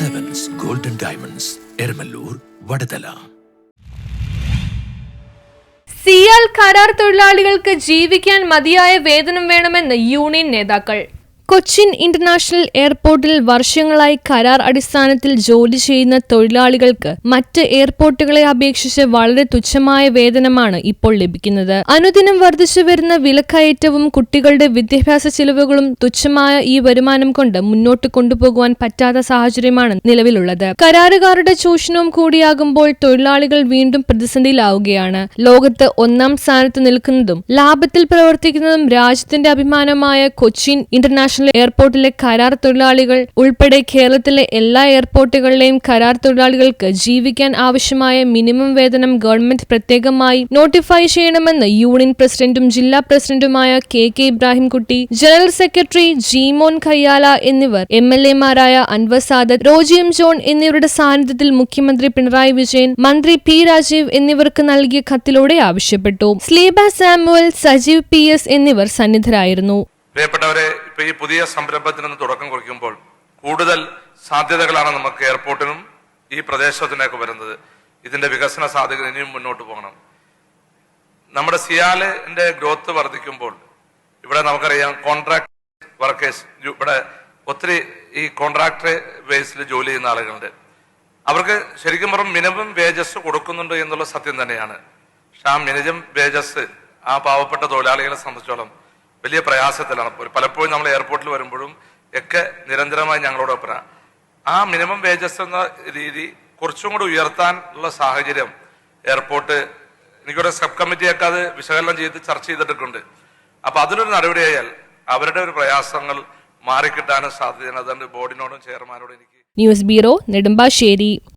Golden diamonds Eramallur Vadathala CIAL കരാർ തൊഴിലാളികൾക്ക് ജീവിക്കാൻ മതിയായ വേതനം വേണമെന്ന് യൂണിയൻ നേതാക്കൾ. കൊച്ചിൻ ഇന്റർനാഷണൽ എയർപോർട്ടിൽ വർഷങ്ങളായി കരാർ അടിസ്ഥാനത്തിൽ ജോലി ചെയ്യുന്ന തൊഴിലാളികൾക്ക് മറ്റ് എയർപോർട്ടുകളെ അപേക്ഷിച്ച് വളരെ തുച്ഛമായ വേതനമാണ് ഇപ്പോൾ ലഭിക്കുന്നത്. അനുദിനം വർദ്ധിച്ചു വരുന്ന വിലക്കയറ്റവും കുട്ടികളുടെ വിദ്യാഭ്യാസ ചിലവുകളും തുച്ഛമായ ഈ വരുമാനം കൊണ്ട് മുന്നോട്ട് കൊണ്ടുപോകുവാൻ പറ്റാത്ത സാഹചര്യമാണ് നിലവിലുള്ളത്. കരാറുകാരുടെ ചൂഷണവും കൂടിയാകുമ്പോൾ തൊഴിലാളികൾ വീണ്ടും പ്രതിസന്ധിയിലാവുകയാണ്. ലോകത്ത് ഒന്നാം സ്ഥാനത്ത് നിൽക്കുന്നതും ലാഭത്തിൽ പ്രവർത്തിക്കുന്നതും രാജ്യത്തിന്റെ അഭിമാനമായ കൊച്ചിൻ ഇന്റർനാഷണൽ എയർപോർട്ടിലെ കരാർ തൊഴിലാളികൾ ഉൾപ്പെടെ കേരളത്തിലെ എല്ലാ എയർപോർട്ടുകളിലെയും കരാർ തൊഴിലാളികൾക്ക് ജീവിക്കാൻ ആവശ്യമായ മിനിമം വേതനം ഗവൺമെന്റ് പ്രത്യേകമായി നോട്ടിഫൈ ചെയ്യണമെന്ന് യൂണിയൻ പ്രസിഡന്റും ജില്ലാ പ്രസിഡന്റുമായ K K Ibrahimkutty general secretary Jeemon Khayyala എന്നിവർ എം എൽ എമാരായ അൻവർ സാദത്ത് റോജി എം ജോൺ എന്നിവരുടെ സാന്നിധ്യത്തിൽ മുഖ്യമന്ത്രി പിണറായി വിജയൻ മന്ത്രി പി രാജീവ് എന്നിവർക്ക് നൽകിയ കത്തിലൂടെ ആവശ്യപ്പെട്ടു. Sleeba Samuel Sajeev P S എന്നിവർ സന്നിധരായിരുന്നു. പ്രിയപ്പെട്ടവരെ ഇപ്പൊ ഈ പുതിയ സംരംഭത്തിന് ഇന്ന് തുടക്കം കുറിക്കുമ്പോൾ കൂടുതൽ സാധ്യതകളാണ് നമുക്ക് എയർപോർട്ടിനും ഈ പ്രദേശത്തിനൊക്കെ വരുന്നത്. ഇതിന്റെ വികസന സാധ്യത ഇനിയും മുന്നോട്ട് പോകണം. നമ്മുടെ സിയാലിന്റെ ഗ്രോത്ത് വർദ്ധിക്കുമ്പോൾ ഇവിടെ നമുക്കറിയാം കോൺട്രാക്ട് വർക്കേഴ്സ് ഇവിടെ ഒത്തിരി ഈ കോൺട്രാക്ട് ബേസിൽ ജോലി ചെയ്യുന്ന ആളുകളുണ്ട്. അവർക്ക് ശരിക്കും പറഞ്ഞ മിനിമം വേജസ് കൊടുക്കുന്നുണ്ട് എന്നുള്ള സത്യം തന്നെയാണ്. പക്ഷെ ആ മിനിമം വേജസ് ആ പാവപ്പെട്ട തൊഴിലാളികളെ സംബന്ധിച്ചോളം വലിയ പ്രയാസത്തിലാണ്. പലപ്പോഴും നമ്മൾ എയർപോർട്ടിൽ വരുമ്പോഴും ഒക്കെ നിരന്തരമായി ഞങ്ങളോടൊപ്പം ആ മിനിമം വേജസ് എന്ന രീതി കുറച്ചും കൂടി ഉയർത്താൻ ഉള്ള സാഹചര്യം എയർപോർട്ട് എനിക്കിവിടെ സബ് കമ്മിറ്റിയൊക്കെ അത് വിശകലനം ചെയ്ത് ചർച്ച ചെയ്തിട്ടുണ്ട് അപ്പൊ അതിനൊരു നടപടിയായാൽ അവരുടെ ഒരു പ്രയാസങ്ങൾ മാറിക്കിട്ടാനും സാധ്യതയാണ്. അതുകൊണ്ട് ബോർഡിനോടും ചെയർമാനോടും എനിക്ക് ന്യൂസ് ബ്യൂറോ നെടുമ്പാശ്ശേരി.